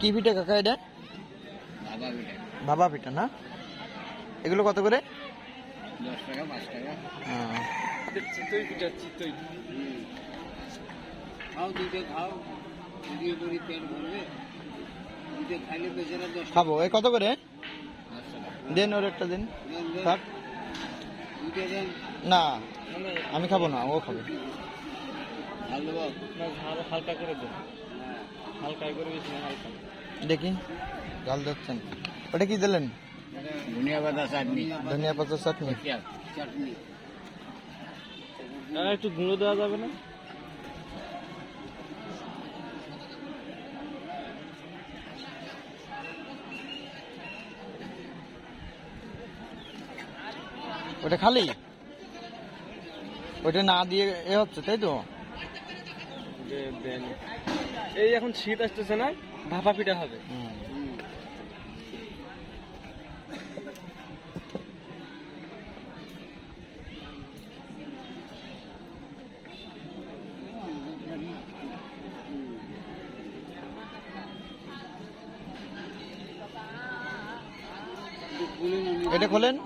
কি পিঠা কাকা এটা? বাবা পিঠা। না? এগুলো কত করে? খাব। এ কত করে? দেন ওর একটা দিন। থাক। না আমি খাব না ও খাবে। হালকা করে দেন। হালকা করে বেশি হালকা। দেখি জাল দিচ্ছেন ওটা কি দিলেন? ধনিয়া পাতা চাটনি। ধনিয়া চাটনি। একটু গুঁড়ো দেওয়া যাবে না? ওটা খালি? ওটা না দিয়ে এ হচ্ছে তাই তো? এই এখন শীত আসতেছে না? ভাপা পিঠা হবে। এটা খোলেন?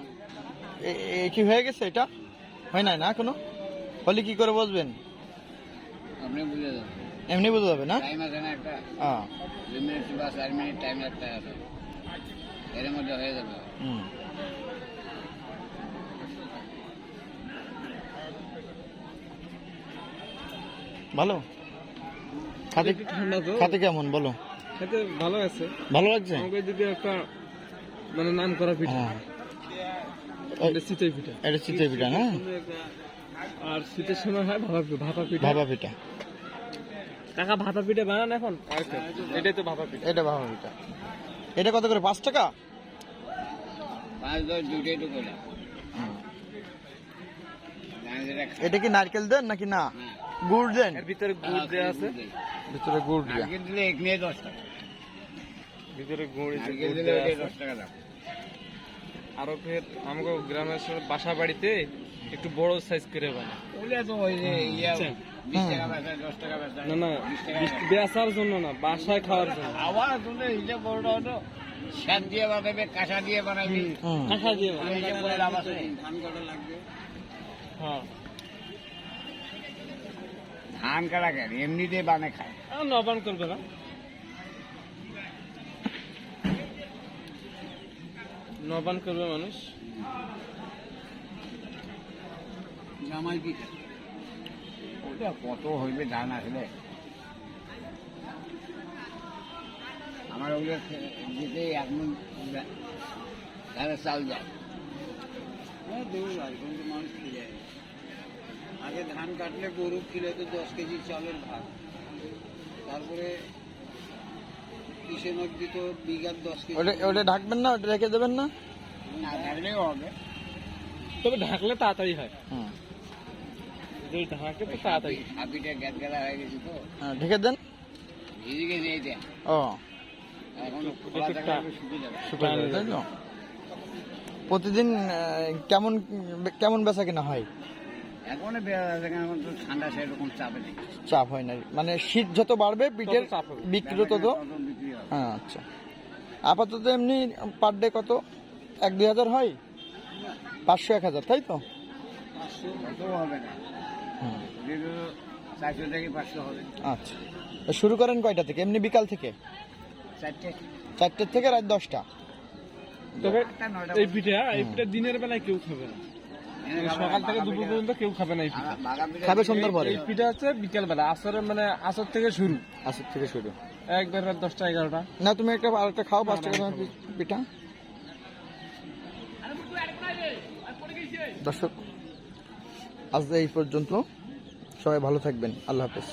কি হয়ে গেছে এটা? হয় নাই না কোনো হলে কি করে বসবেন? আপনি বুঝে যাবেন। এমনি বোঝা যাবে না? টাইম আছে না একটা হ্যাঁ দুই মিনিট বা চার মিনিট টাইম একটা আছে এর মধ্যে হয়ে যাবে। হুম। ভালো? খাতে ঠান্ডা তো। খাতে কেমন? বলো। খেতে ভালো আছে। ভালো লাগছে? আমাকে যদি একটা মানে নাম করা পিঠা। হ্যাঁ। এটা চিতই পিঠা। এটা চিতই পিঠা না? আর শীতের সময় হয় ভাপা পিঠা। ভাপা পিঠা ভাবা পিঠা। কাকা ভাপা পিঠা বানান এখন? এটাই তো ভাপা পিঠা। এটা ভাবা পিঠা। এটা কত করে? পাঁচ টাকা? এটা কি নারকেল দেন নাকি না। গুড় দেন? ভিতরে গুড় দেওয়া আছে। ভিতরে গুড় দিয়া। নারকেল দিলে এক নিয়ে দশ টাকা। ভিতরে গুড় নারকেল দিলে দেওয়া ওইটাই আছে দশ টাকা দাম। আরও ফের আমাকে গ্রামের বাসা বাড়িতে একটু বড় সাইজ করে বানায়। তো ওই যে ইয়া না না বেচার জন্য না বাসায় খাওয়ার জন্য। আবার তুমি হতো দিয়ে বানাবে কাঁসা দিয়ে বানাবি। কাঁসা দিয়ে ধান কাটা লাগবে। হ্যাঁ। ধান কাটা কেন? এমনিতে বানে খায়। নবান করবে না। নবান করবে মানুষ। জামাই পিঠা ওটা কত হইবে ধান আসলে আমার ওগুলো যেতে এখন ধানের চাল যায় দৌড় এখন তো মানুষ খেয়ে আগে ধান কাটলে গরু কিলো তো দশ কেজি চালের ভাত তারপরে কিষেনক দিত বিঘার দশ কেজি। ওটা ওটা ঢাকবেন না ওটা রেখে দেবেন না? না থাকলেও হবে। তবে ঢাকলে তাড়াতাড়ি হয়। হুম। যদি ঢাকে তো তাড়াতাড়ি হাবিটা গ্যাস গেলা হয়ে গেছে তো। হ্যাঁ, ঢেকে দেন। ভিজে গেছে এইটা ও। প্রতিদিন কেমন কেমন বেচা কিনা হয়? এখন এখন ঠান্ডা সেরকম চাপে নেই। চাপ হয় না মানে শীত যত বাড়বে পিঠের বিক্রি তত হ্যাঁ আচ্ছা। আপাতত এমনি পার ডে কত? এক দুই হাজার হয়? পাঁচশো এক হাজার তাই তো? পাঁচশো অত হবে না। চারশো থেকে পাঁচশো হবে। আচ্ছা। শুরু করেন কয়টা থেকে? এমনি বিকাল থেকে? চারটে। চারটের থেকে রাত দশটা? তবে এই পিঠা এই পিঠা দিনের বেলায় কেউ খাবে না। সকাল থেকে দুপুর পর্যন্ত কেউ খাবে না এই পিঠা। খাবে সন্ধ্যার পরে? এই পিঠা হচ্ছে বিকেল বেলা আসরের মানে আসর থেকে শুরু। আসর থেকে শুরু। একবার রাত দশটা এগারোটা। না তুমি একটা আরেকটা খাও পাঁচ টাকা পিঠা। দর্শক আজ এই পর্যন্ত। সবাই ভালো থাকবেন। আল্লাহ হাফেজ।